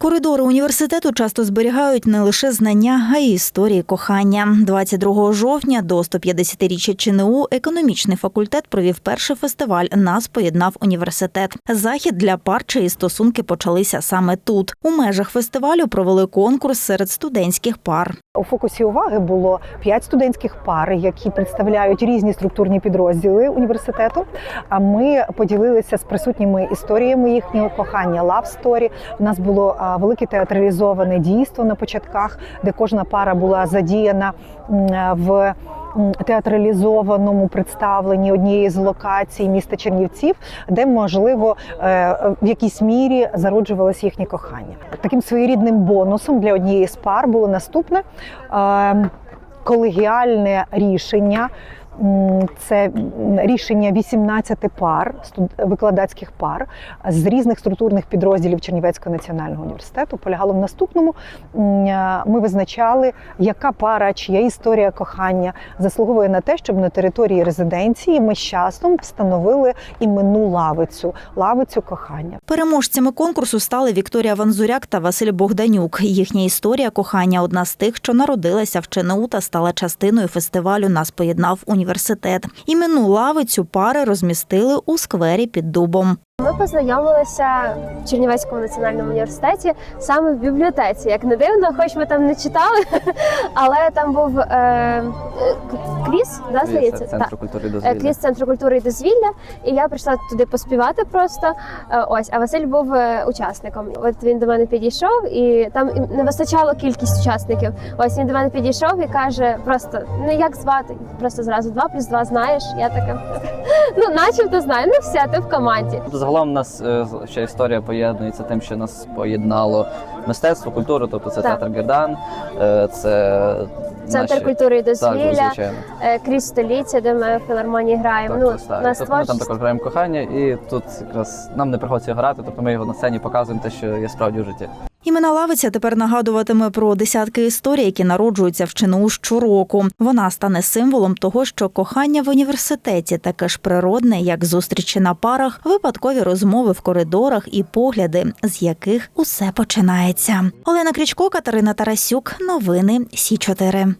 Коридори університету часто зберігають не лише знання, а й історії кохання. 22 жовтня до 150-річчя ЧНУ економічний факультет провів перший фестиваль Нас поєднав університет. Захід для пар, чиї стосунки почалися саме тут. У межах фестивалю провели конкурс серед студентських пар. У фокусі уваги було п'ять студентських пар, які представляють різні структурні підрозділи університету. А ми поділилися з присутніми історіями їхнього кохання. Love story. У нас було велике театралізоване дійство на початках, де кожна пара була задіяна в театралізованому представленні однієї з локацій міста Чернівців, де можливо е, в якійсь мірі зароджувалось їхнє кохання. Таким своєрідним бонусом для однієї з пар було наступне е, колегіальне рішення. Це рішення 18 пар викладацьких пар з різних структурних підрозділів Чернівецького національного університету. Полягало в наступному. Е, Ми визначали, яка пара, чия історія кохання заслуговує на те, щоб на території резиденції ми з часом встановили іменну лавицю, лавицю кохання. Переможцями конкурсу стали Вікторія Ванзуряк та Василь Богданюк. Їхня історія кохання одна з тих, що народилася в ЧНУ та стала частиною фестивалю Нас поєднав університет. Іменну лавицю пари розмістили у сквері під дубом. Ми познайомилися в Чернівецькому національному університеті саме в бібліотеці. Як не дивно, хоч ми там не читали, але там був е, квіз, да, здається? Так. Центру культури і Е, дозвілля. Квіз центру культури і дозвілля, і я прийшла туди поспівати просто. Е, Ось, а Василь був е, учасником. От він до мене підійшов, і там не вистачало кількість учасників. Ось він до мене підійшов і каже: просто ну як звати? Просто зразу два плюс два знаєш. Я така, ну начебто знаю. Ну все, ти в команді. Загалом у нас ще історія поєднується тим, що нас поєднало мистецтво, культуру, тобто це Так. театр Гердан, е, це Центр наші... культури і Так, дозвілля, звичайно. е, крізь століття, де ми в філармонії граємо. Так, ну, так. нас Тобто ми там також граємо кохання, і тут якраз нам не приходиться грати, тобто ми його на сцені показуємо те, що є справді в житті. Імена лавиця тепер нагадуватиме про десятки історій, які народжуються в ЧНУ щороку. Вона стане символом того, що кохання в університеті таке ж природне, як зустрічі на парах, випадкові розмови в коридорах і погляди, з яких усе починається. Олена Крічко, Катерина Тарасюк. Новини Сі 4